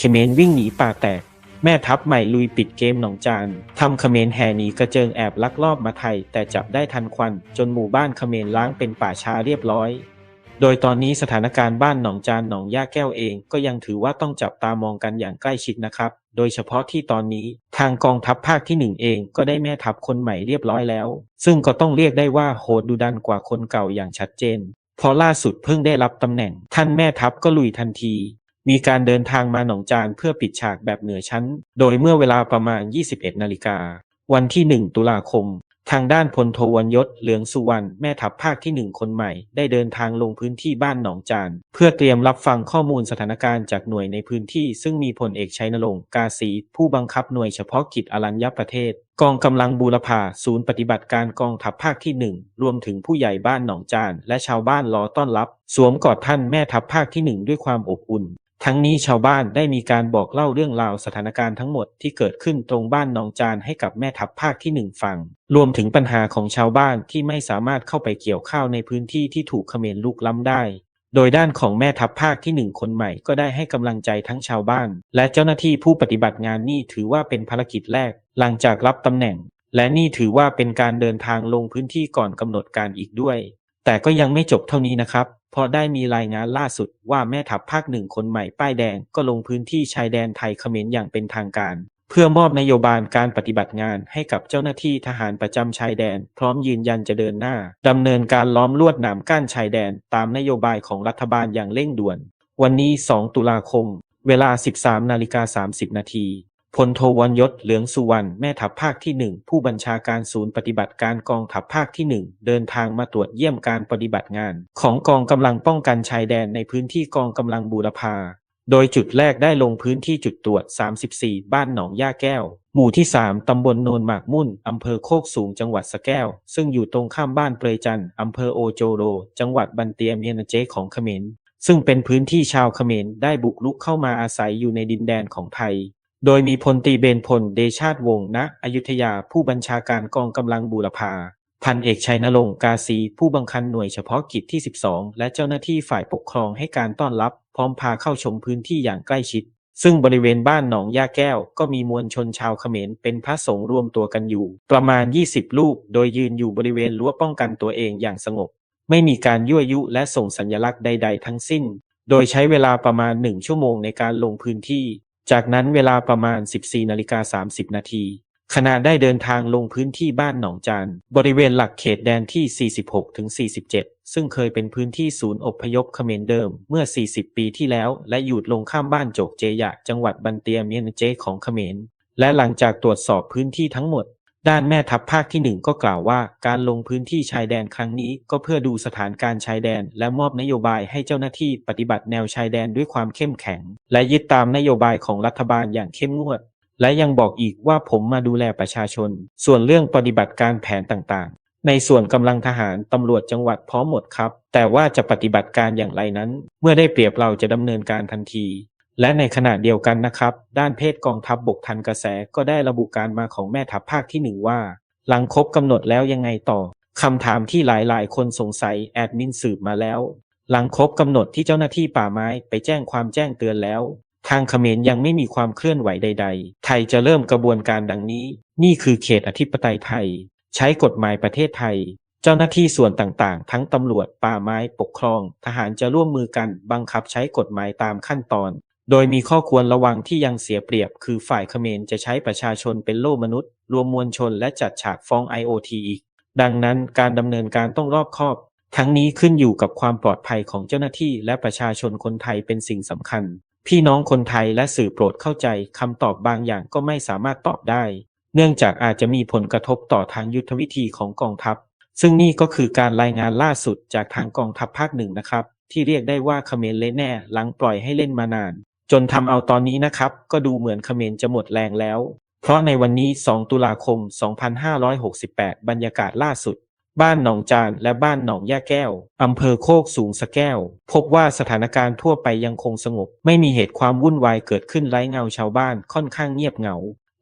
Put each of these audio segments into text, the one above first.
เขมรวิ่งหนีป่าแตก แม่ทัพใหม่ลุยปิดเกมหนองจานทำเขมรแห่หนีกระเจิงแอบลักลอบมาไทย แต่จับได้ทันควัน จนหมู่บ้านเขมรล้างเป็นป่าช้าเรียบร้อย โดยตอนนี้สถานการณ์บ้านหนองจานหนองย่าแก้วเอง ก็ยังถือว่าต้องจับตามองกันอย่างใกล้ชิดนะครับ โดยเฉพาะที่ตอนนี้ทางกองทัพภาคที่หนึ่งเองก็ได้แม่ทัพคนใหม่เรียบร้อยแล้ว ซึ่งก็ต้องเรียกได้ว่าโหดดุดันกว่าคนเก่าอย่างชัดเจนเพราะล่าสุดเพิ่งได้รับตำแหน่ง ท่านแม่ทัพก็ลุยทันที มีการเดินทางมาหนองจานเพื่อปิดฉากแบบเหนือชั้น โดยเมื่อเวลาประมาณ 21 นาฬิกา วันที่ 1 ตุลาคม ทางด้านพลโทวันยศเหลืองสุวรรณแม่ทัพภาคที่หนึ่งคนใหม่ ได้เดินทางลงพื้นที่บ้านหนองจาน เพื่อเตรียมรับฟังข้อมูลสถานการณ์จากหน่วยในพื้นที่ ซึ่งมีพลเอกชัยนรงค์กาศีผู้บังคับหน่วยเฉพาะกิจอรัญญประเทศ กองกำลังบูรพาศูนย์ปฏิบัติการกองทัพภาคที่หนึ่งรวมถึงผู้ใหญ่บ้านหนองจาน และชาวบ้านรอต้อนรับ สวมกอดท่านแม่ทัพภาคที่หนึ่งด้วยความอบอุ่น ทั้งนี้ชาวบ้านได้มีการบอกเล่าเรื่องราวสถานการณ์ทั้งหมดที่เกิดขึ้นตรงบ้านหนองจานให้กับแม่ทัพภาคที่หนึ่งฟัง รวมถึงปัญหาของชาวบ้านที่ไม่สามารถเข้าไปเกี่ยวข้าวในพื้นที่ที่ถูกเขมรลุกล้ำได้ โดยด้านของแม่ทัพภาคที่หนึ่งคนใหม่ก็ได้ให้กำลังใจทั้งชาวบ้าน และเจ้าหน้าที่ผู้ปฏิบัติงานนี่ถือว่าเป็นภารกิจแรก หลังจากรับตำแหน่ง และนี่ถือว่าเป็นการเดินทางลงพื้นที่ก่อนกำหนดการอีกด้วย แต่ก็ยังไม่จบเท่านี้นะครับ พราะได้มีรายงานล่าสุดว่าแม่ทัพภาคหนึ่งคนใหม่ป้ายแดงก็ลงพื้นที่ชายแดนไทยเขมรอย่างเป็นทางการ เพื่อมอบนโยบายการปฏิบัติงานให้กับเจ้าหน้าที่ทหารประจำชายแดน พร้อมยืนยันจะเดินหน้าดำเนินการล้อมลวดหนามกั้นชายแดน ตามนโยบายของรัฐบาลอย่างเร่งด่วน วันนี้ 2 ตุลาคม เวลา 13นาฬิกา30นาที พลโทวันยศ เหลืองสุวรรณ แม่ทัพภาคที่หนึ่ง ผู้บัญชาการศูนย์ปฏิบัติการกองทัพภาคที่หนึ่ง เดินทางมาตรวจเยี่ยมการปฏิบัติงาน ของกองกำลังป้องกันชายแดนในพื้นที่กองกำลังบูรพา โดยจุดแรกได้ลงพื้นที่จุดตรวจ 34 บ้านหนองย่าแก้ว หมู่ที่ 3 ตำบลโนนหมากมุ่น อำเภอโคกสูง จังหวัดสะแก้ว ซึ่งอยู่ตรงข้ามบ้านเปรยจันทร์อำเภอโอโจโร จังหวัดบันเตียมียนเจของเขมร ซึ่งเป็นพื้นที่ชาวเขมรได้บุกรุกเข้ามาอาศัยอยู่ในดินแดนของไทย โดยมีพลตรีเบนพล เดชาติวงศ์ ณ อยุธยา ผู้บัญชาการกองกำลังบูรพา พันเอกชัยนรงค์ กาศีผู้บังคับหน่วยเฉพาะกิจที่ 12 และเจ้าหน้าที่ฝ่ายปกครองให้การต้อนรับ พร้อมพาเข้าชมพื้นที่อย่างใกล้ชิด ซึ่งบริเวณบ้านหนองย่าแก้ว ก็มีมวลชนชาวเขมรเป็นพระสงฆ์รวมตัวกันอยู่ ประมาณ 20 รูป โดยยืนอยู่บริเวณรั้วป้องกันตัวเองอย่างสงบ ไม่มีการยั่วยุและส่งสัญลักษณ์ใด ๆ ทั้งสิ้น โดยใช้เวลาประมาณ1ชั่วโมงในการลงพื้นที่ จากนั้นเวลาประมาณ 14นาฬิกา30 นาทีขณะได้เดินทางลงพื้นที่บ้านหนองจานบริเวณหลักเขตแดนที่ 46ถึง47 ซึ่งเคยเป็นพื้นที่ศูนย์อพยพเขมรเดิมเมื่อ 40 ปีที่แล้ว และหยุดลงข้ามบ้านโจกเจยะจังหวัดบันเตียเมียนเจของเขมร และหลังจากตรวจสอบพื้นที่ทั้งหมด ด้านแม่ทัพภาคที่หนึ่งก็กล่าวว่า การลงพื้นที่ชายแดนครั้งนี้ก็เพื่อดูสถานการณ์ชายแดน และมอบนโยบายให้เจ้าหน้าที่ปฏิบัติแนวชายแดนด้วยความเข้มแข็ง และยึดตามนโยบายของรัฐบาลอย่างเข้มงวด และยังบอกอีกว่าผมมาดูแลประชาชน ส่วนเรื่องปฏิบัติการแผนต่างๆ ในส่วนกำลังทหารตำรวจจังหวัดพร้อมหมดครับ แต่ว่าจะปฏิบัติการอย่างไรนั้น เมื่อได้เปรียบเราจะดำเนินการทันที และในขณะเดียวกันนะครับ ด้านเพศกองทัพบบกทันกระแสก็ได้ระบุการมาของแม่ทัพภาคที่หนึ่งว่า หลังครบกำหนดแล้วยังไงต่อคำถามที่หลายๆ คนสงสัยแอดมินสืบมาแล้ว หลังครบกำหนดที่เจ้าหน้าที่ป่าไม้ไปแจ้งความแจ้งเตือนแล้ว ทางเขมรยังไม่มีความเคลื่อนไหวใด ๆ ไทยจะเริ่มกระบวนการดังนี้ นี่คือเขตอธิปไตยไทย ใช้กฎหมายประเทศไทย เจ้าหน้าที่ส่วนต่างๆ ทั้งตำรวจป่าไม้ปกครอง ทหารจะร่วมมือกันบังคับใช้กฎหมายตามขั้นตอน โดยมีข้อควรระวังที่ยังเสียเปรียบ คือฝ่ายเขมรจะใช้ประชาชนเป็นโล่มนุษย์ รวมมวลชนและจัดฉากฟ้อง IOT อีก ดังนั้นการดำเนินการต้องรอบคอบ ทั้งนี้ขึ้นอยู่กับความปลอดภัยของเจ้าหน้าที่และประชาชนคนไทยเป็นสิ่งสำคัญ พี่น้องคนไทยและสื่อโปรดเข้าใจคำตอบบางอย่างก็ไม่สามารถตอบได้ เนื่องจากอาจจะมีผลกระทบต่อทางยุทธวิธีของกองทัพ ซึ่งนี่ก็คือการรายงานล่าสุดจากทางกองทัพภาคหนึ่งนะครับ ที่เรียกได้ว่าเขมรเละแน่หลังปล่อยให้เล่นมานาน จนทำเอาตอนนี้นะครับ ก็ดูเหมือนเขมรจะหมดแรงแล้ว เพราะในวันนี้ 2 ตุลาคม 2568 บรรยากาศล่าสุด บ้านหนองจานและบ้านหนองย่าแก้วอำเภอโคกสูงสะแก้ว พบว่าสถานการณ์ทั่วไปยังคงสงบ ไม่มีเหตุความวุ่นวายเกิดขึ้นไร้เงาชาวบ้านค่อนข้างเงียบเหงา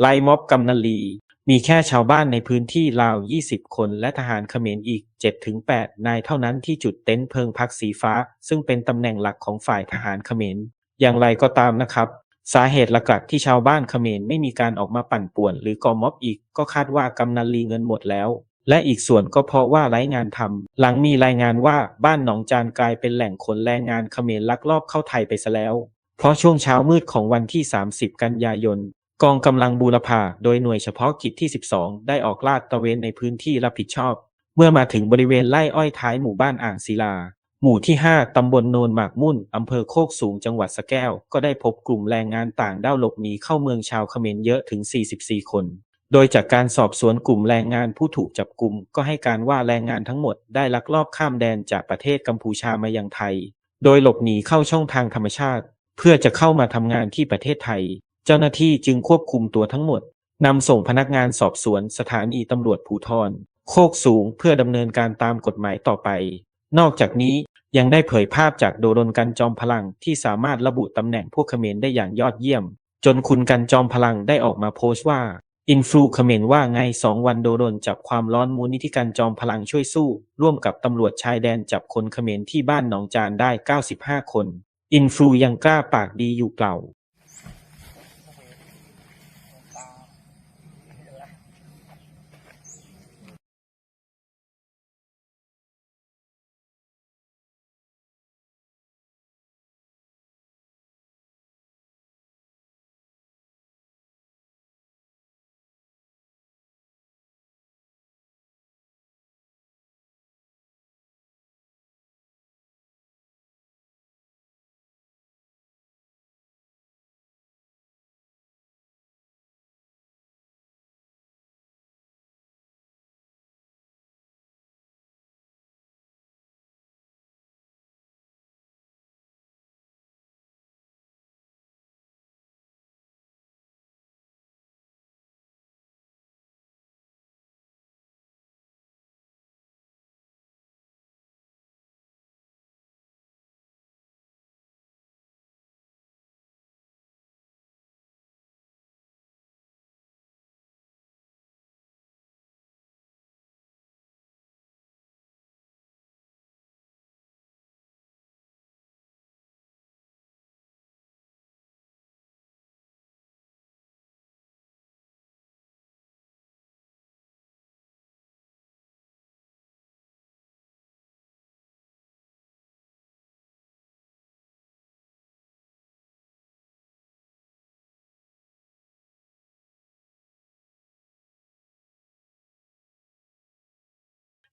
ไล่ม็อบกำนัลี มีแค่ชาวบ้านในพื้นที่ราว 20 คนและทหารเขมรอีก 7-8 นายเท่านั้นที่จุดเต็นท์เพลิงพักสีฟ้า ซึ่งเป็นตำแหน่งหลักของฝ่ายทหารเขมร อย่างไรก็ตามนะครับ สาเหตุหลักๆที่ชาวบ้านเขมรไม่มีการออกมาปั่นป่วน หรือก่อม็อบอีกก็คาดว่ากำนันลีเงินหมดแล้ว และอีกส่วนก็เพราะว่าไร้งานทำหลังมีรายงานว่าบ้านหนองจานกลายเป็นแหล่งขนแรงงานเขมรลักลอบเข้าไทยไปซะแล้ว เพราะช่วงเช้ามืดของวันที่ 30 กันยายนกองกำลังบูรพาโดยหน่วยเฉพาะกิจที่ 12 ได้ออกลาดตระเวนในพื้นที่รับผิดชอบ เมื่อมาถึงบริเวณไร่อ้อยท้ายหมู่บ้านอ่างศิลา หมู่ที่ 5 ตำบลโนนหมากมุ่น อำเภอโคกสูง จังหวัดสะแก้ว ก็ได้พบกลุ่มแรงงานต่างด้าวหลบหนีเข้าเมืองชาวเขมรเยอะถึง 44 คน โดยจากการสอบสวนกลุ่มแรงงานผู้ถูกจับกลุ่ม ก็ให้การว่าแรงงานทั้งหมดได้ลักลอบข้ามแดนจากประเทศกัมพูชามายังไทย โดยหลบหนีเข้าช่องทางธรรมชาติ เพื่อจะเข้ามาทำงานที่ประเทศไทย เจ้าหน้าที่จึงควบคุมตัวทั้งหมดนำส่งพนักงานสอบสวนสถานีตำรวจภูธรโคกสูงเพื่อดำเนินการตามกฎหมายต่อไป นอกจากนี้ ยังได้เผยภาพจากโดรนกันจอมพลังที่สามารถระบุตำแหน่งพวกเขมรได้อย่างยอดเยี่ยม จนคุณกันจอมพลังได้ออกมาโพสต์ว่า อินฟลูเขมรว่าไงสองวันโดรนจับความร้อนมูลนิธิกันจอมพลังช่วยสู้ ร่วมกับตำรวจชายแดนจับคนเขมรที่บ้านหนองจานได้ 95 คน อินฟลูยังกล้าปากดีอยู่เปล่า